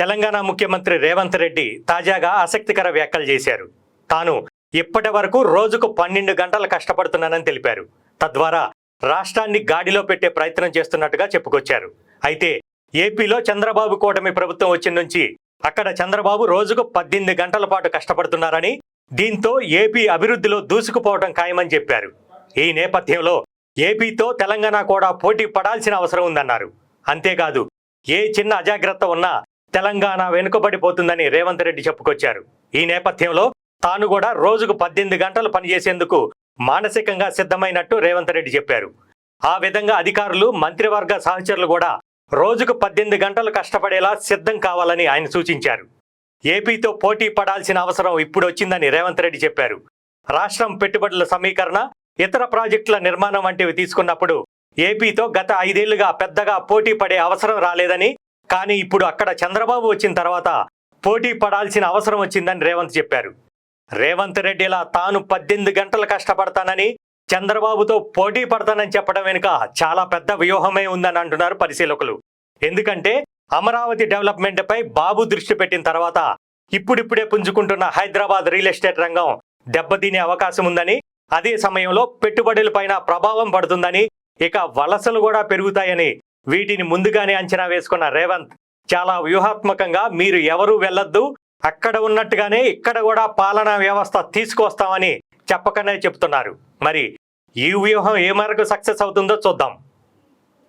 తెలంగాణ ముఖ్యమంత్రి రేవంత్ రెడ్డి తాజాగా ఆసక్తికర వ్యాఖ్యలు చేశారు. తాను ఇప్పటి వరకు రోజుకు పన్నెండు గంటలు కష్టపడుతున్నానని తెలిపారు. తద్వారా రాష్ట్రాన్ని గాడిలో పెట్టే ప్రయత్నం చేస్తున్నట్టుగా చెప్పుకొచ్చారు. అయితే ఏపీలో చంద్రబాబు కూటమి ప్రభుత్వం వచ్చిన నుంచి అక్కడ చంద్రబాబు రోజుకు పద్దెనిమిది గంటల పాటు కష్టపడుతున్నారని దీంతో ఏపీ అభివృద్ధిలో దూసుకుపోవడం ఖాయమని చెప్పారు. ఈ నేపథ్యంలో ఏపీతో తెలంగాణ కూడా పోటీ పడాల్సిన అవసరం ఉందన్నారు. అంతేకాదు ఏ చిన్న అజాగ్రత్త ఉన్నా తెలంగాణ వెనుకబడిపోతుందని రేవంత్ రెడ్డి చెప్పుకొచ్చారు. ఈ నేపథ్యంలో తాను కూడా రోజుకు పద్దెనిమిది గంటలు పనిచేసేందుకు మానసికంగా సిద్ధమైనట్టు రేవంత్ రెడ్డి చెప్పారు. ఆ విధంగా అధికారులు మంత్రివర్గ సహచరులు కూడా రోజుకు పద్దెనిమిది గంటలు కష్టపడేలా సిద్ధం కావాలని ఆయన సూచించారు. ఏపీతో పోటీ పడాల్సిన అవసరం ఇప్పుడు వచ్చిందని రేవంత్ రెడ్డి చెప్పారు. రాష్ట్రం పెట్టుబడుల సమీకరణ ఇతర ప్రాజెక్టుల నిర్మాణం వంటివి తీసుకున్నప్పుడు ఏపీతో గత ఐదేళ్ళుగా పెద్దగా పోటీ పడే అవసరం రాలేదని కానీ ఇప్పుడు అక్కడ చంద్రబాబు వచ్చిన తర్వాత పోటీ పడాల్సిన అవసరం వచ్చిందని రేవంత్ చెప్పారు. రేవంత్ రెడ్డి ఇలా తాను పద్దెనిమిది గంటలు కష్టపడతానని చంద్రబాబుతో పోటీ పడతానని చెప్పడం వెనుక చాలా పెద్ద వ్యూహమే ఉందని అంటున్నారు పరిశీలకులు. ఎందుకంటే అమరావతి డెవలప్మెంట్పై బాబు దృష్టి పెట్టిన తర్వాత ఇప్పుడిప్పుడే పుంజుకుంటున్న హైదరాబాద్ రియల్ ఎస్టేట్ రంగం దెబ్బతినే అవకాశం ఉందని అదే సమయంలో పెట్టుబడులపైన ప్రభావం పడుతుందని ఇక వలసలు కూడా పెరుగుతాయని వీటిని ముందుగానే అంచనా వేసుకున్న రేవంత్ చాలా వ్యూహాత్మకంగా మీరు ఎవరూ వెళ్ళొద్దు అక్కడ ఉన్నట్టుగానే ఇక్కడ కూడా పాలనా వ్యవస్థ తీసుకొస్తామని చెప్పకనే చెప్తున్నారు. మరి ఈ వ్యూహం ఏ మేరకు సక్సెస్ అవుతుందో చూద్దాం.